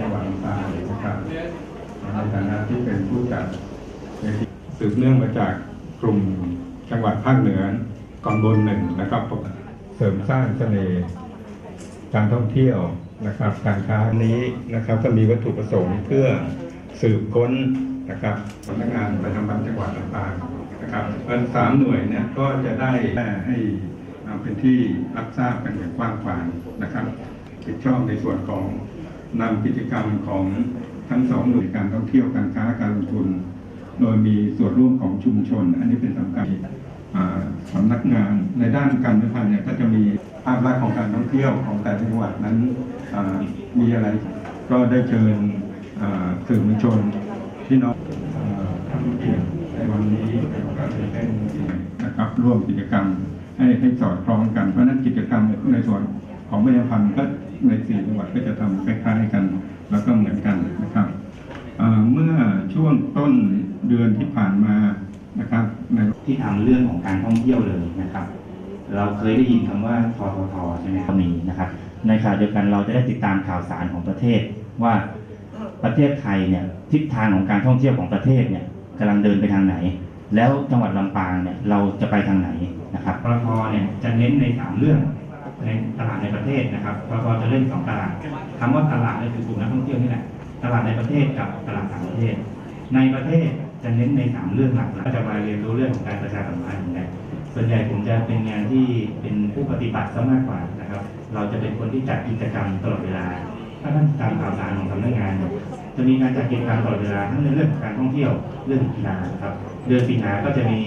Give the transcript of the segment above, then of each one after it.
จังหวัดลำปางนะครับในฐานะที่เป็นผู้จัดสืบเนื่องมาจากกลุ่มจังหวัดภาคเหนือตอนบนหนึ่งนะครับเสริมสร้างเสน่ห์การท่องเที่ยวนะครับการค้านี้นะครับก็มีวัตถุประสงค์เพื่อสืบค้นนะครับสำนักงานประจำวันจังหวัดลำปางนะครับอันสามหน่วยเนี่ยก็จะได้ให้เป็นที่รับทราบกันอย่างกว้างขวางนะครับผิดชอบในส่วนของ นำกิจกรรมของทั้งสองหน่วยการท่องเที่ยวการค้าการลงทุน โดยมีส่วนร่วมของชุมชน อันนี้เป็นสำคัญสำนักงานในด้านการพันธ์เนี่ยก็จะมีภาพลักษณ์ของการท่องเที่ยวของแต่ละจังหวัดนั้นมีอะไรก็ได้เชิญอ่าสื่อมวลชนพี่น้องอ่าท่านเกียรติในวันนี้เป็นโอกาสเป็นนะครับร่วมกิจกรรมให้ให้สอดคล้องกันเพราะฉะนั้นกิจกรรมในส่วน ของประชาพันธ์ก็ในสี่จังหวัดก็จะทำคล้ายๆกัน แล้วก็เหมือนกันนะครับเอ่อเมื่อช่วงต้นเดือนที่ผ่านมานะครับในที่ทำเรื่องของการท่องเที่ยวเลยนะครับ เราเคยได้ยินคำว่าทททใช่ไหมครับมีนะครับ ในขณะเดียวกันเราจะได้ติดตามข่าวสารของประเทศว่าประเทศไทยเนี่ยทิศทางของการท่องเที่ยวของประเทศเนี่ยกำลังเดินไปทางไหน แล้วจังหวัดลำปางเนี่ยเราจะไปทางไหนนะครับปตทเนี่ยจะเน้นในสามเรื่อง ในตลาดในประเทศนะครับปตทจะเล่นสองตลาดคำว่าตลาดก็คือกลุ่มนักท่องเที่ยวนี่แหละตลาดในประเทศกับตลาดต่างประเทศ ในประเทศจะเน้นในสามเรื่องหลักแล้วจะมาเรียนรู้เรื่องของการประชาสัมพันธ์นะส่วนใหญ่ผมจะเป็นงานที่เป็นผู้ปฏิบัติซะมากกว่านะครับ เราจะเป็นคนที่จัดกิจกรรมตลอดเวลา ถ้าท่านตามข่าวสารของสำนักงานเนี่ยจะมีการจัดกิจกรรมตลอดเวลาทั้งในเรื่องของการท่องเที่ยวเรื่องกีฬาครับเดือนสิงหาก็จะมี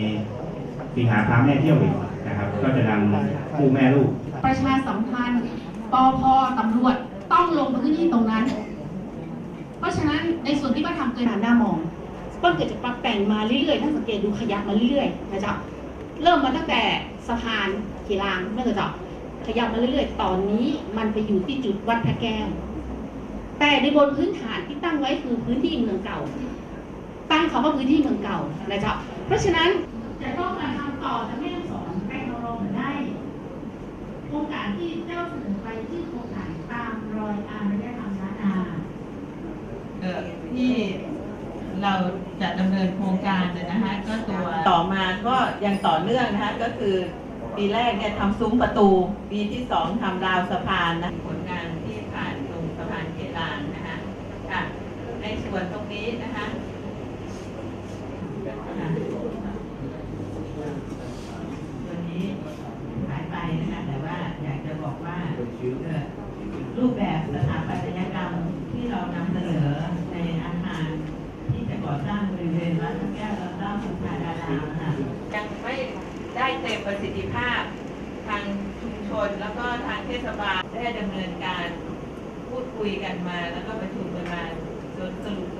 สิงหาพาแม่เที่ยวอีกนะครับ ก็จะนำคู่แม่ลูก ประชาสัมพันธ์ปพตำรวจต้องลงพื้นที่ตรงนั้น เพราะฉะนั้นในส่วนที่ว่าทำเกินหน้ามองก็เกิดจากปรับแต่งมาเรื่อยๆถ้าสังเกตดูขยับมาเรื่อยๆนะจ๊ะเริ่มมาตั้งแต่สะพานขีรางไม่เคยจ๊ะขยับมาเรื่อยๆ ตอนนี้มันไปอยู่ที่จุดวัดพระแก้ว แต่ในบนพื้นฐานที่ตั้งไว้คือพื้นที่เมืองเก่า ตั้งคำว่าพื้นที่เมืองเก่านะจ๊ะเพราะฉะนั้นจะต้องมาทำต่อจากแม่ฮ่องสอนไปเราลงได้ โครงการที่เจ้าเสนอไปที่โครงการตามรอยอารยธรรมล้านนา เอ่อที่ เราจะดำเนินโครงการเนี่ยนะคะก็ตัวต่อมาก็ยังต่อเนื่องนะคะก็คือปีแรกเนี่ยทำซุ้มประตู ปีที่สองทำราวสะพานนะผลงานที่ผ่านตรงสะพานเกลานนะคะค่ะในส่วนตรงนี้นะคะค่ะส่วนนี้หายไปนะคะแต่ว่าอยากจะบอกว่าเอ่อรูปแบบสถาปัตยกรรมที่เรานำเสนอในอาคารที่จะก่อสร้างบริเวณวัดพระแก้วและราชสุขาดารามค่ะยังไม่ได้เต็ม ประสิทธิภาพ ทางชุมชน แล้วก็ทางเทศบาลได้ดำเนินการพูดคุยกันมา แล้วก็ประชุมกันมาจนสรุป